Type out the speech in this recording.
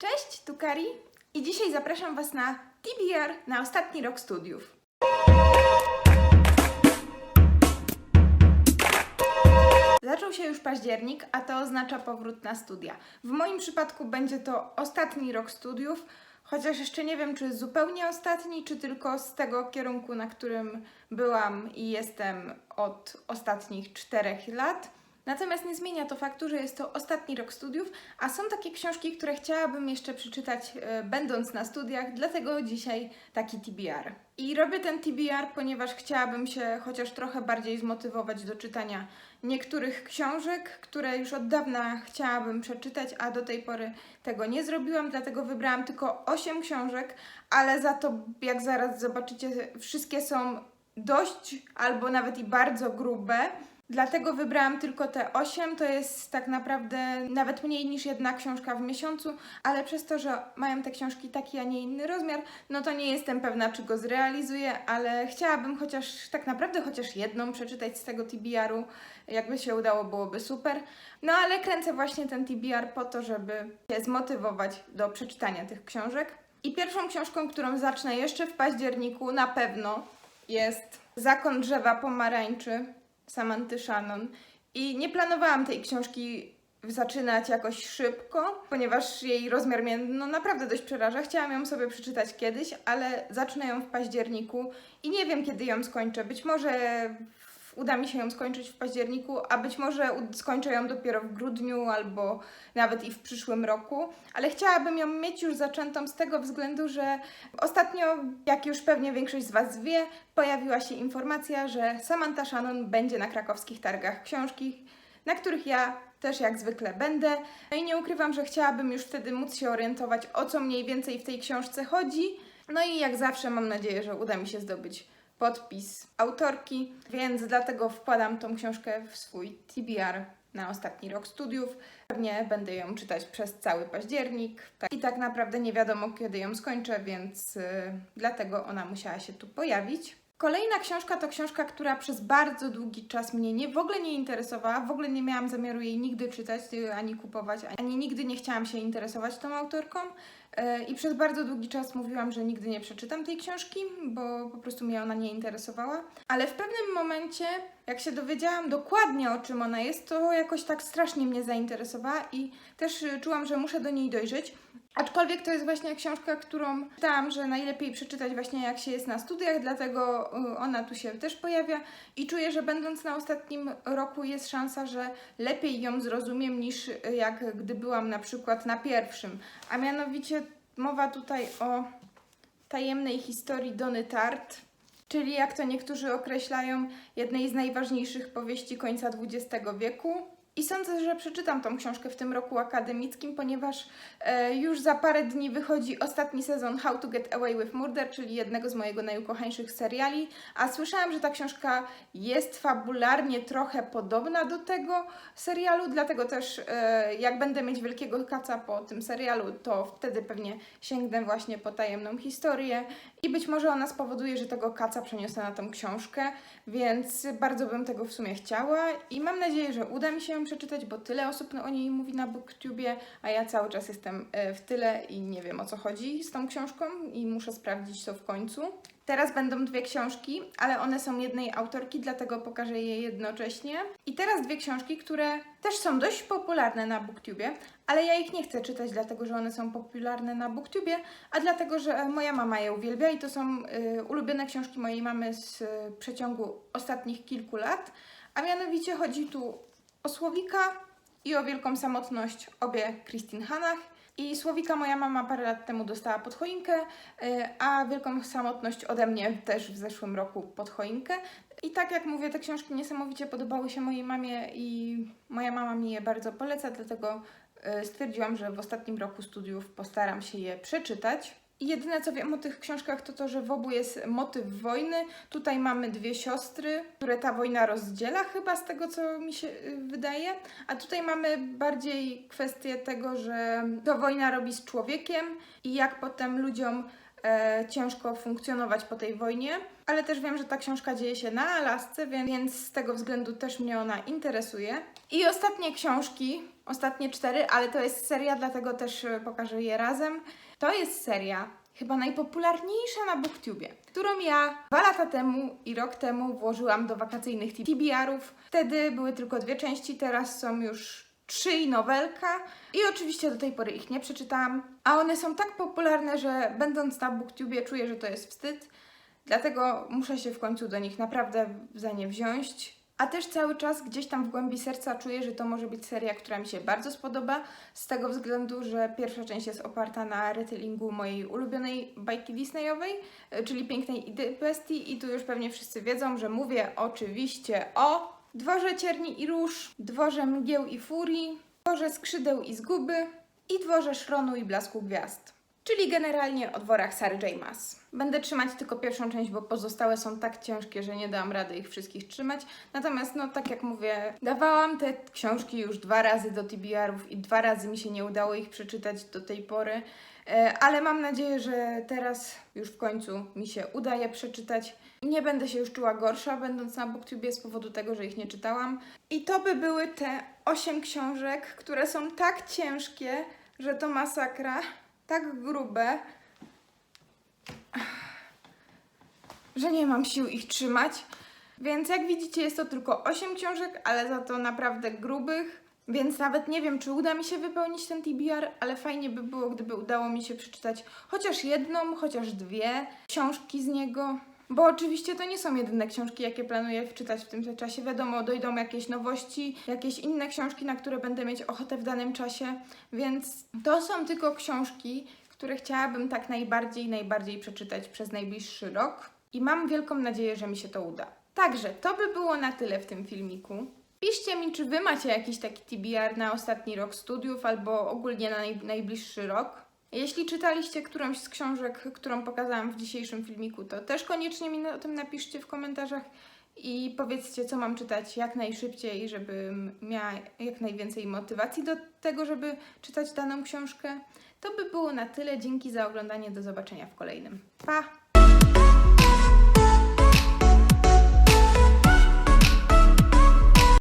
Cześć, tu Kari i dzisiaj zapraszam Was na TBR na ostatni rok studiów. Zaczął się już październik, a to oznacza powrót na studia. W moim przypadku będzie to ostatni rok studiów, chociaż jeszcze nie wiem, czy zupełnie ostatni, czy tylko z tego kierunku, na którym byłam i jestem od ostatnich czterech lat. Natomiast nie zmienia to faktu, że jest to ostatni rok studiów, a są takie książki, które chciałabym jeszcze przeczytać e, będąc na studiach, dlatego dzisiaj taki TBR. I robię ten TBR, ponieważ chciałabym się chociaż trochę bardziej zmotywować do czytania niektórych książek, które już od dawna chciałabym przeczytać, a do tej pory tego nie zrobiłam, dlatego wybrałam tylko 8 książek, ale za to, jak zaraz zobaczycie, wszystkie są dość albo nawet i bardzo grube. Dlatego wybrałam tylko te 8. To jest tak naprawdę nawet mniej niż jedna książka w miesiącu, ale przez to, że mają te książki taki, a nie inny rozmiar, no to nie jestem pewna, czy go zrealizuję, ale chciałabym chociaż tak naprawdę chociaż jedną przeczytać z tego TBR-u. Jakby się udało, byłoby super. No ale kręcę właśnie ten TBR po to, żeby się zmotywować do przeczytania tych książek. I pierwszą książką, którą zacznę jeszcze w październiku, na pewno jest Zakon drzewa pomarańczy Samanty Shannon. I nie planowałam tej książki zaczynać jakoś szybko, ponieważ jej rozmiar mnie no, naprawdę dość przeraża. Chciałam ją sobie przeczytać kiedyś, ale zacznę ją w październiku i nie wiem, kiedy ją skończę. Być może uda mi się ją skończyć w październiku, a być może skończę ją dopiero w grudniu albo nawet i w przyszłym roku, ale chciałabym ją mieć już zaczętą z tego względu, że ostatnio, jak już pewnie większość z Was wie, pojawiła się informacja, że Samantha Shannon będzie na krakowskich targach książki, na których ja też jak zwykle będę. No i nie ukrywam, że chciałabym już wtedy móc się orientować, o co mniej więcej w tej książce chodzi. No i jak zawsze mam nadzieję, że uda mi się zdobyć podpis autorki, więc dlatego wkładam tą książkę w swój TBR na ostatni rok studiów. Pewnie będę ją czytać przez cały październik. Tak- I tak naprawdę nie wiadomo, kiedy ją skończę, więc y, dlatego ona musiała się tu pojawić. Kolejna książka to książka, która przez bardzo długi czas mnie nie, w ogóle nie interesowała, w ogóle nie miałam zamiaru jej nigdy czytać, ani kupować, ani nigdy nie chciałam się interesować tą autorką. Y, I przez bardzo długi czas mówiłam, że nigdy nie przeczytam tej książki, bo po prostu mnie ona nie interesowała. Ale w pewnym momencie, jak się dowiedziałam dokładnie o czym ona jest, to jakoś tak strasznie mnie zainteresowała i też y, czułam, że muszę do niej dojrzeć. Aczkolwiek to jest właśnie książka, którą czytałam, że najlepiej przeczytać właśnie jak się jest na studiach, dlatego y, ona tu się też pojawia i czuję, że będąc na ostatnim roku jest szansa, że lepiej ją zrozumiem niż y, jak gdy byłam na przykład na pierwszym. A mianowicie mowa tutaj o tajemnej historii Dony Tart, czyli jak to niektórzy określają, jednej z najważniejszych powieści końca XX wieku. I sądzę, że przeczytam tą książkę w tym roku akademickim, ponieważ e, już za parę dni wychodzi ostatni sezon How to Get Away with Murder, czyli jednego z mojego najukochańszych seriali. A słyszałam, że ta książka jest fabularnie trochę podobna do tego serialu, dlatego też e, jak będę mieć wielkiego kaca po tym serialu, to wtedy pewnie sięgnę właśnie po tajemną historię. I być może ona spowoduje, że tego kaca przeniosę na tą książkę, więc bardzo bym tego w sumie chciała i mam nadzieję, że uda mi się przeczytać, bo tyle osób o niej mówi na BookTubie, a ja cały czas jestem e, w tyle i nie wiem o co chodzi z tą książką i muszę sprawdzić to w końcu. Teraz będą dwie książki, ale one są jednej autorki, dlatego pokażę je jednocześnie. I teraz dwie książki, które też są dość popularne na BookTubie, ale ja ich nie chcę czytać, dlatego że one są popularne na BookTubie, a dlatego, że moja mama je uwielbia i to są y, ulubione książki mojej mamy z y, przeciągu ostatnich kilku lat. A mianowicie chodzi tu o Słowika i o Wielką Samotność, obie Christine Hanach. I Słowika moja mama parę lat temu dostała pod choinkę, y, a Wielką Samotność ode mnie też w zeszłym roku pod choinkę. I tak jak mówię, te książki niesamowicie podobały się mojej mamie i moja mama mi je bardzo poleca, dlatego y, stwierdziłam, że w ostatnim roku studiów postaram się je przeczytać. Jedyne co wiem o tych książkach to to, że w obu jest motyw wojny. Tutaj mamy dwie siostry, które ta wojna rozdziela chyba z tego co mi się y, wydaje. A tutaj mamy bardziej kwestię tego, że to wojna robi z człowiekiem i jak potem ludziom e, ciężko funkcjonować po tej wojnie. Ale też wiem, że ta książka dzieje się na Alasce, więc, więc z tego względu też mnie ona interesuje. I ostatnie książki, ostatnie cztery, ale to jest seria, dlatego też e, pokażę je razem. To jest seria chyba najpopularniejsza na BookTubie, którą ja dwa lata temu i rok temu włożyłam do wakacyjnych TBR-ów. Wtedy były tylko dwie części, teraz są już trzy i nowelka. I oczywiście do tej pory ich nie przeczytałam, a one są tak popularne, że będąc na BookTubie czuję, że to jest wstyd. Dlatego muszę się w końcu do nich naprawdę za nie wziąć. A też cały czas gdzieś tam w głębi serca czuję, że to może być seria, która mi się bardzo spodoba, z tego względu, że pierwsza część jest oparta na retellingu mojej ulubionej bajki Disneyowej, y, czyli Pięknej Idy Bestii i tu już pewnie wszyscy wiedzą, że mówię oczywiście o Dworze Cierni i Róż, Dworze Mgieł i Furii, Dworze Skrzydeł i Zguby i Dworze Szronu i Blasku Gwiazd. Czyli generalnie o dworach Sary J. Maas. Będę trzymać tylko pierwszą część, bo pozostałe są tak ciężkie, że nie dam rady ich wszystkich trzymać. Natomiast, no tak jak mówię, dawałam te książki już dwa razy do TBR-ów i dwa razy mi się nie udało ich przeczytać do tej pory. E, Ale mam nadzieję, że teraz już w końcu mi się udaje przeczytać. Nie będę się już czuła gorsza, będąc na BookTubie z powodu tego, że ich nie czytałam. I to by były te osiem książek, które są tak ciężkie, że to masakra tak grube, że nie mam sił ich trzymać. Więc jak widzicie, jest to tylko 8 książek, ale za to naprawdę grubych. Więc nawet nie wiem, czy uda mi się wypełnić ten TBR, ale fajnie by było, gdyby udało mi się przeczytać chociaż jedną, chociaż dwie książki z niego. Bo oczywiście to nie są jedyne książki, jakie planuję wczytać w tym czasie. Wiadomo, dojdą jakieś nowości, jakieś inne książki, na które będę mieć ochotę w danym czasie. Więc to są tylko książki, które chciałabym tak najbardziej, najbardziej przeczytać przez najbliższy rok. I mam wielką nadzieję, że mi się to uda. Także to by było na tyle w tym filmiku. Piszcie mi, czy Wy macie jakiś taki TBR na ostatni rok studiów albo ogólnie na naj, najbliższy rok. Jeśli czytaliście którąś z książek, którą pokazałam w dzisiejszym filmiku, to też koniecznie mi o tym napiszcie w komentarzach i powiedzcie, co mam czytać jak najszybciej, żebym miała jak najwięcej motywacji do tego, żeby czytać daną książkę. To by było na tyle. Dzięki za oglądanie. Do zobaczenia w kolejnym. Pa!